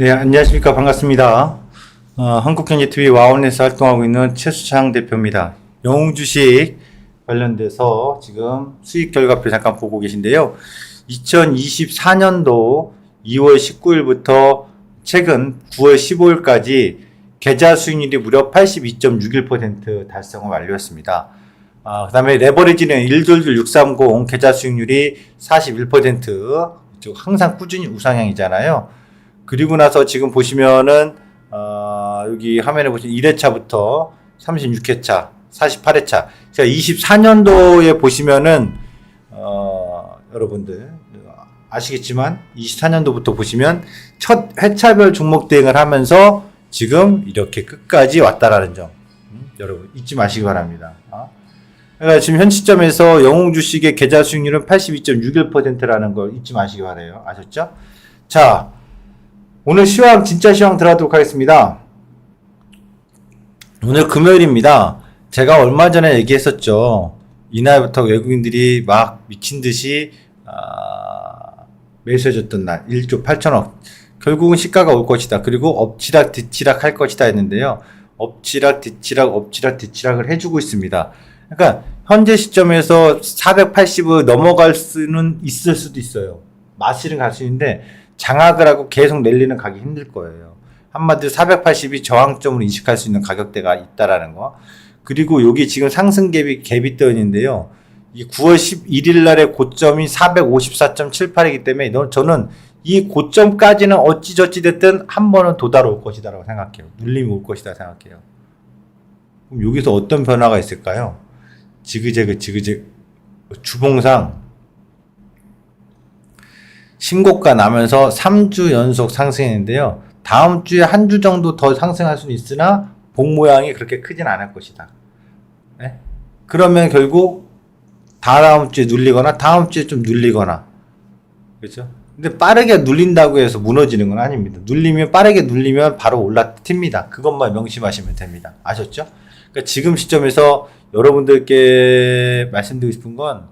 네, 안녕하십니까. 반갑습니다. 어, 한국경제TV 와운에서 활동하고 있는 최수창 대표입니다. 영웅 주식 관련돼서 지금 수익 결과표 잠깐 보고 계신데요. 2024년도 2월 19일부터 최근 9월 15일까지 계좌 수익률이 무려 82.61% 달성을 완료했습니다. 아, 그 다음에 레버리지는 122-630 계좌 수익률이 41%, 즉 항상 꾸준히 우상향이잖아요. 그리고 나서 지금 보시면은 어, 여기 화면에 보시면 1회차부터 36회차, 48회차. 제가 24년도에 보시면은 어, 여러분들 아시겠지만 24년도부터 보시면 첫 회차별 종목 대응을 하면서 지금 이렇게 끝까지 왔다라는 점 음, 여러분 잊지 마시기 바랍니다. 어? 그러니까 지금 현 시점에서 영웅 주식의 계좌 수익률은 82.61%라는 걸 잊지 마시기 바래요. 아셨죠? 자, 오늘 시황 진짜 시황 들어가도록 하겠습니다. 오늘 금요일입니다. 제가 얼마 전에 얘기했었죠. 이날부터 외국인들이 막 미친 듯이 아, 매수해줬던 날 1조 8천억. 결국은 시가가 올 것이다. 그리고 엎치락 뒤치락 할 것이다 했는데요. 엎치락 뒤치락 엎치락 뒤치락을 해주고 있습니다. 그러니까 현재 시점에서 480을 넘어갈 수는 있을 수도 있어요. 마실은 갈 수 있는데 장악을 하고 계속 내리는 가기 힘들 거예요. 한마디로 480이 저항점으로 인식할 수 있는 가격대가 있다라는 거. 그리고 여기 지금 상승 갭이 갭이 떠 있는데요. 이 9월 11일 날의 고점이 454.78이기 때문에 너- 저는 이 고점까지는 어찌저찌 됐든 한 번은 도달올 것이다라고 생각해요. 눌림이 올 것이다 생각해요. 그럼 여기서 어떤 변화가 있을까요? 지그재그 지그재그 주봉상 신고가 나면서 3주 연속 상승했는데요. 다음 주에 한 주 정도 더 상승할 수는 있으나 복 모양이 그렇게 크진 않을 것이다. 네? 그러면 결국 다다음 주에 눌리거나 다음 주에 좀 눌리거나 그렇죠? 근데 빠르게 눌린다고 해서 무너지는 건 아닙니다. 눌리면 빠르게 눌리면 바로 올라튑니다. 그것만 명심하시면 됩니다. 아셨죠? 그러니까 지금 시점에서 여러분들께 말씀드리고 싶은 건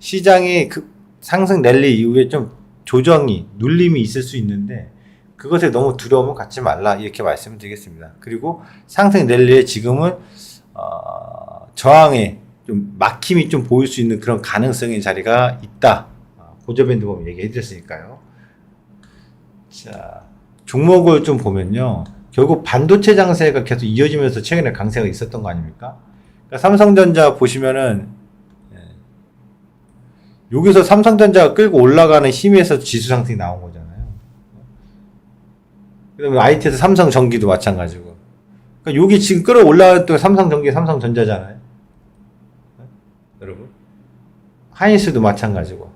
시장이 그 상승 랠리 이후에 좀 조정이 눌림이 있을 수 있는데 그것에 너무 두려움을 갖지 말라 이렇게 말씀을 드리겠습니다. 그리고 상승 랠리에 지금은 어, 저항에 좀 막힘이 좀 보일 수 있는 그런 가능성의 자리가 있다. 어, 고저밴드 보면 얘기해 드렸으니까요. 자, 종목을 좀 보면요. 결국 반도체 장세가 계속 이어지면서 최근에 강세가 있었던 거 아닙니까? 그러니까 삼성전자 보시면은 예, 여기서 삼성전자가 끌고 올라가는 힘에서 지수 상승이 나온 거잖아요. 그다음에 IT에서 삼성 전기도 마찬가지고. 그러니까 여기 지금 끌어 올라갔던 삼성 전기, 삼성 전자잖아요. 네? 여러분. 하이닉스도 마찬가지고.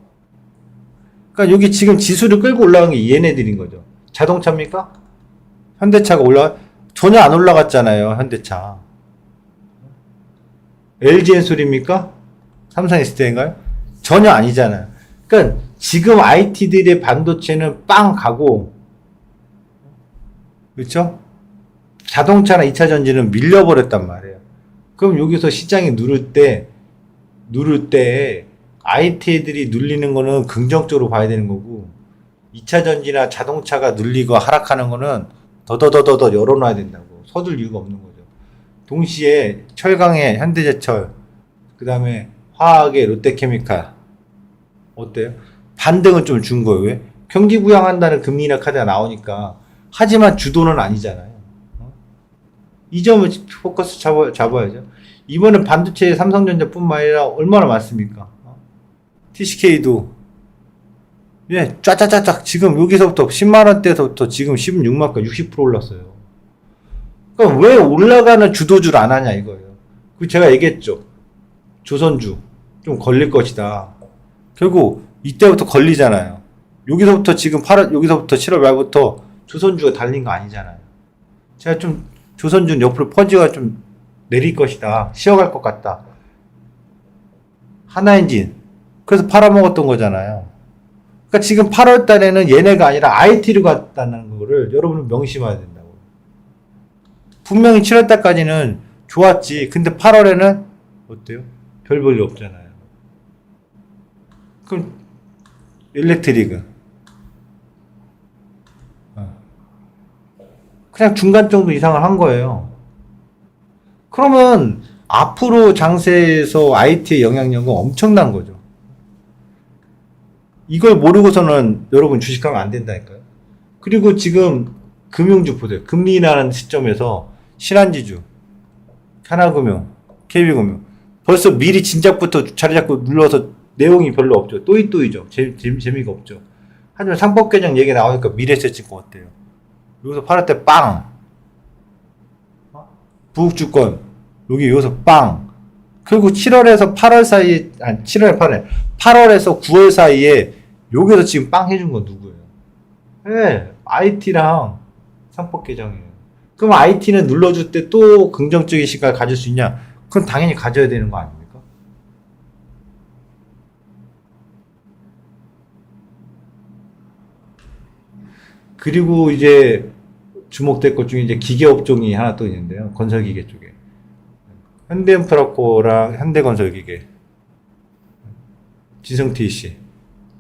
그러니까 여기 지금 지수를 끌고 올라간 게 얘네들인 거죠. 자동차입니까? 현대차가 올라 전혀 안 올라갔잖아요. 현대차. LG 엔솔입니까? 삼성 SD인가요? 전혀 아니잖아요. 그러니까 지금 IT들의 반도체는 빵 가고 그렇죠? 자동차나 2차 전지는 밀려버렸단 말이에요. 그럼 여기서 시장이 누를 때 누를 때 IT 애들이 눌리는 거는 긍정적으로 봐야 되는 거고 2차 전지나 자동차가 눌리고 하락하는 거는 더더더더더 열어놔야 된다고 서둘 이유가 없는 거죠. 동시에 철강의 현대제철 그 다음에 화학의 롯데케미칼 어때요? 반등은 좀 준 거예요. 왜? 경기 부양한다는 금리나 카드가 나오니까 하지만 주도는 아니잖아요. 어? 이 점을 포커스 잡아, 잡아야죠. 이번에 반도체 삼성전자뿐만 아니라 얼마나 많습니까? 어? TCK도 예, 쫙쫙쫙쫙 지금 여기서부터 10만 원대서부터 지금 16만까지 60% 올랐어요. 그럼 왜 올라가는 주도주를 안 하냐 이거예요. 그 제가 얘기했죠. 조선주 좀 걸릴 것이다. 결국 이때부터 걸리잖아요. 여기서부터 지금 8월 여기서부터 7월 말부터 조선주가 달린 거 아니잖아요. 제가 좀 조선주는 옆으로 퍼지가 좀 내릴 것이다. 쉬어갈 것 같다. 하나 엔진 그래서 팔아먹었던 거잖아요. 그러니까 지금 8월 달에는 얘네가 아니라 IT로 갔다는 거를 여러분은 명심해야 된다고. 분명히 7월 달까지는 좋았지. 근데 8월에는 어때요? 별 볼일 없잖아요. 그럼 일렉트리그. 어. 그냥 중간 정도 이상을 한 거예요. 그러면 앞으로 장세에서 IT의 영향력은 엄청난 거죠. 이걸 모르고서는 여러분 주식하면 안 된다니까요. 그리고 지금 금융주 보세요. 금리 인하는 시점에서 신한지주, 하나금융, KB금융 벌써 미리 진작부터 자리 잡고 눌러서 내용이 별로 없죠. 또이또이죠. 재, 재, 재미 가 없죠. 하지만 상법 개정 얘기 나오니까 미래세증권 어때요? 여기서 팔을 때 빵! 어? 부국주권 여기 여기서 빵! 그리고 7월에서 8월 사이에 아니 7월 8월 8월에서 9월 사이에 여기서 지금 빵 해준 건 누구예요? 네, IT랑 상법 개정이에요. 그럼 IT는 눌러줄 때 또 긍정적인 시각을 가질 수 있냐? 그건 당연히 가져야 되는 거 아닙니까? 그리고 이제 주목될 것 중에 이제 기계 업종이 하나 또 있는데요. 건설 기계 쪽에. 현대인프라코랑 현대건설기계. 지성TC.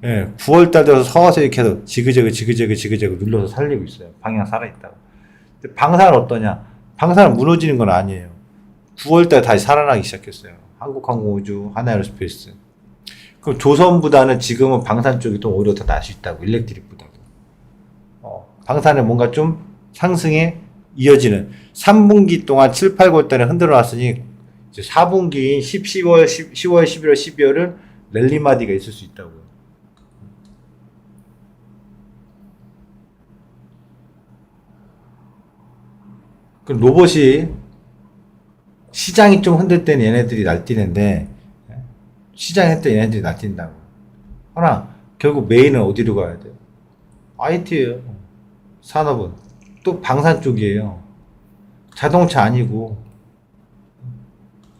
예, 9월달 돼서 서서히 이렇게 해서 지그재그 지그재그 지그재그 눌러서 살리고 있어요. 방향 살아있다고. 근데 방산은 어떠냐? 방산은 무너지는 건 아니에요. 9월달 다시 살아나기 시작했어요. 한국항공우주, 하나에어스페이스. 그럼 조선보다는 지금은 방산 쪽이 또 오히려 더 나을 수 있다고. 일렉트릭보다도. 어, 방산은 뭔가 좀 상승에 이어지는 3분기 동안 7, 8, 9월달에 흔들어 놨으니 이제 4분기인 10, 10월, 10, 10월, 11월, 12월은 랠리 마디가 있을 수 있다고요. 그 로봇이 시장이 좀 흔들 때는 얘네들이 날뛰는데 시장이 흔들 때 얘네들이 날뛴다고. 하나 결국 메인은 어디로 가야 돼요? IT예요. 산업은 또 방산 쪽이에요. 자동차 아니고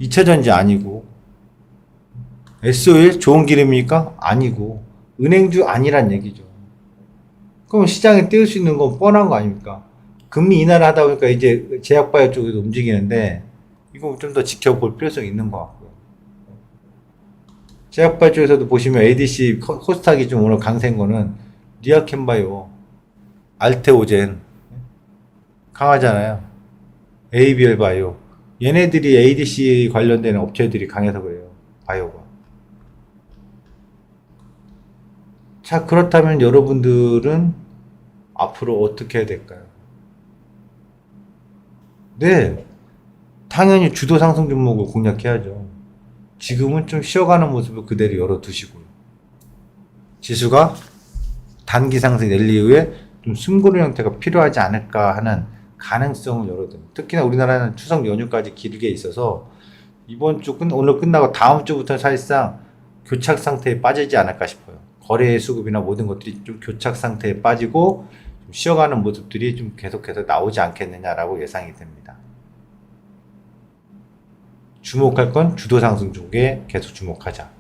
2차 전지 아니고 SOL 좋은 기름입니까? 아니고 은행주 아니란 얘기죠. 그럼 시장에 띄울 수 있는 건 뻔한 거 아닙니까? 금리 인하를 하다 보니까 이제 제약바이오 쪽에도 움직이는데 이거 좀 더 지켜볼 필요성이 있는 것 같고요. 제약바이오 쪽에서도 보시면 ADC 코- 코스닥이 좀 오늘 강세인 거는 리아켄바이오, 알테오젠 강하잖아요. ABL 바이오 얘네들이 ADC 관련되는 업체들이 강해서 그래요. 바이오가. 자 그렇다면 여러분들은 앞으로 어떻게 해야 될까요? 네, 당연히 주도 상승 종목을 공략해야죠. 지금은 좀 쉬어가는 모습을 그대로 열어두시고요. 지수가 단기 상승 랠리 이후에 좀 숨고르 형태가 필요하지 않을까 하는 가능성을 열어둡니다. 특히나 우리나라는 추석 연휴까지 길게 있어서 이번 주 끝, 오늘 끝나고 다음 주부터 사실상 교착 상태에 빠지지 않을까 싶어요. 거래 수급이나 모든 것들이 좀 교착 상태에 빠지고 좀 쉬어가는 모습들이 좀 계속해서 나오지 않겠느냐라고 예상이 됩니다. 주목할 건 주도 상승 쪽에 계속 주목하자.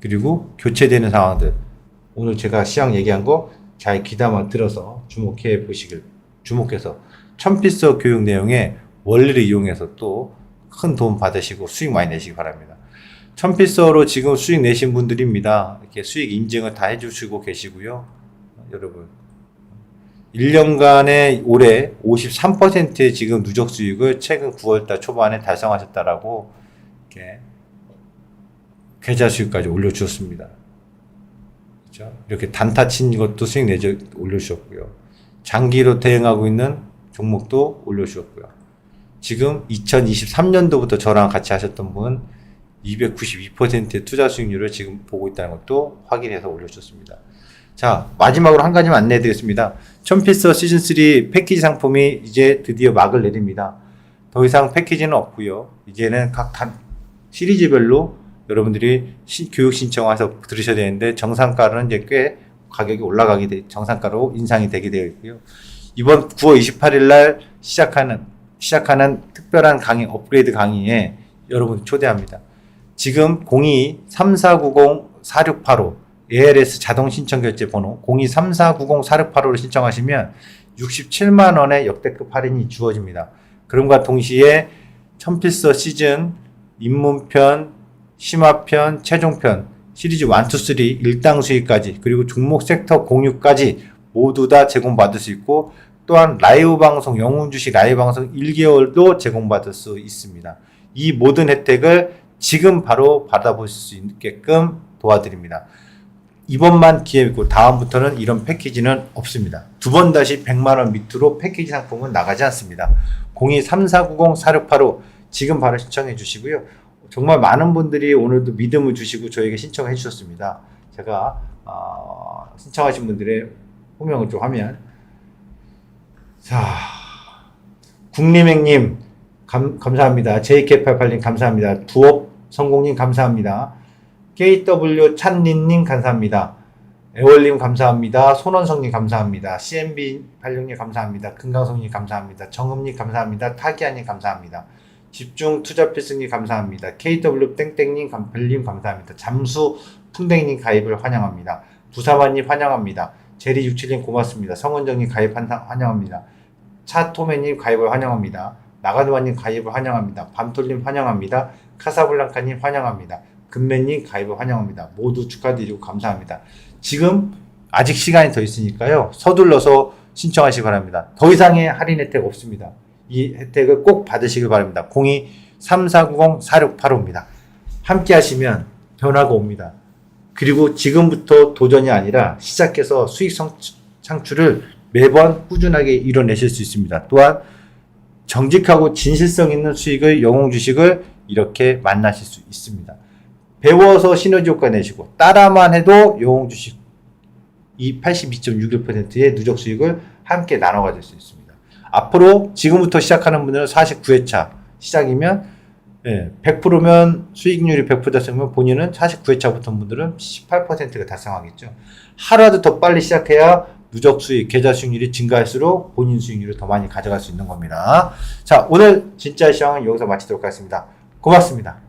그리고 교체되는 상황들. 오늘 제가 시황 얘기한 거 잘 귀담아 들어서 주목해 보시길, 주목해서 천피서 교육 내용의 원리를 이용해서 또 큰 도움 받으시고 수익 많이 내시기 바랍니다. 천피서로 지금 수익 내신 분들입니다. 이렇게 수익 인증을 다 해주시고 계시고요. 여러분. 1년간에 올해 53%의 지금 누적 수익을 최근 9월달 초반에 달성하셨다라고 이렇게 계좌 수익까지 올려주셨습니다. 그렇죠? 이렇게 단타 친 것도 수익 내적 올려주셨고요. 장기로 대응하고 있는 종목도 올려주셨고요. 지금 2023년도부터 저랑 같이 하셨던 분 292%의 투자 수익률을 지금 보고 있다는 것도 확인해서 올려주셨습니다. 자, 마지막으로 한 가지만 안내해 드리겠습니다. 천피서 시즌3 패키지 상품이 이제 드디어 막을 내립니다. 더 이상 패키지는 없고요. 이제는 각 단, 시리즈별로 여러분들이 시- 교육 신청해서 들으셔야 되는데 정상가는 이제 꽤 가격이 올라가게 돼, 정상가로 인상이 되게 되어 있고요. 이번 9월 28일 날 시작하는 시작하는 특별한 강의 업그레이드 강의에 여러분 초대합니다. 지금 02-3490-4685 ALS 자동 신청 결제 번호 02-3490-4685를 신청하시면 67만 원의 역대급 할인이 주어집니다. 그럼과 동시에 천필서 시즌 입문편, 심화편, 최종편 시리즈 1, 2, 3 일당 수익까지 그리고 종목 섹터 공유까지 모두 다 제공받을 수 있고 또한 라이브 방송, 영웅 주식 라이브 방송 1개월도 제공받을 수 있습니다. 이 모든 혜택을 지금 바로 받아보실 수 있게끔 도와드립니다. 이번만 기회이고 다음부터는 이런 패키지는 없습니다. 두 번 다시 100만 원 밑으로 패키지 상품은 나가지 않습니다. 0234904685 지금 바로 신청해 주시고요. 정말 많은 분들이 오늘도 믿음을 주시고 저에게 신청해 주셨습니다. 제가 어, 신청하신 분들의 호명을 좀 하면 자 국림행님 감, 감사합니다. JK88님 감사합니다. 부업 성공님 감사합니다. KW 찬린님 감사합니다. 애월님 감사합니다. 손원성님 감사합니다. CMB86님 감사합니다. 금강성님 감사합니다. 정음님 감사합니다. 타기아님 감사합니다. 집중 투자 필승님 감사합니다. KW 땡땡님 감- 별님 감사합니다. 잠수 풍뎅이님 가입을 환영합니다. 부사관님 환영합니다. 제리 67님 고맙습니다. 성원정님 가입 환- 환영합니다. 차토메님 가입을 환영합니다. 나가드와님 가입을 환영합니다. 밤톨님 환영합니다. 카사블랑카님 환영합니다. 금매님 가입을 환영합니다. 모두 축하드리고 감사합니다. 지금 아직 시간이 더 있으니까요. 서둘러서 신청하시기 바랍니다. 더 이상의 할인 혜택 없습니다. 이 혜택을 꼭 받으시길 바랍니다. 02-3490-4685입니다. 함께 하시면 변화가 옵니다. 그리고 지금부터 도전이 아니라 시작해서 수익 성- 창출을 매번 꾸준하게 이뤄내실 수 있습니다. 또한 정직하고 진실성 있는 수익의 영웅 주식을 이렇게 만나실 수 있습니다. 배워서 시너지 효과 내시고 따라만 해도 영웅 주식 이 82.61%의 누적 수익을 함께 나눠 가질 수 있습니다. 앞으로 지금부터 시작하는 분들은 49회차 시작이면 예, 100%면 수익률이 100% 달성하면 본인은 49회차부터 분들은 18%가 달성하겠죠. 하루라도 더 빨리 시작해야 누적 수익, 계좌 수익률이 증가할수록 본인 수익률을 더 많이 가져갈 수 있는 겁니다. 자, 오늘 진짜 시황은 여기서 마치도록 하겠습니다. 고맙습니다.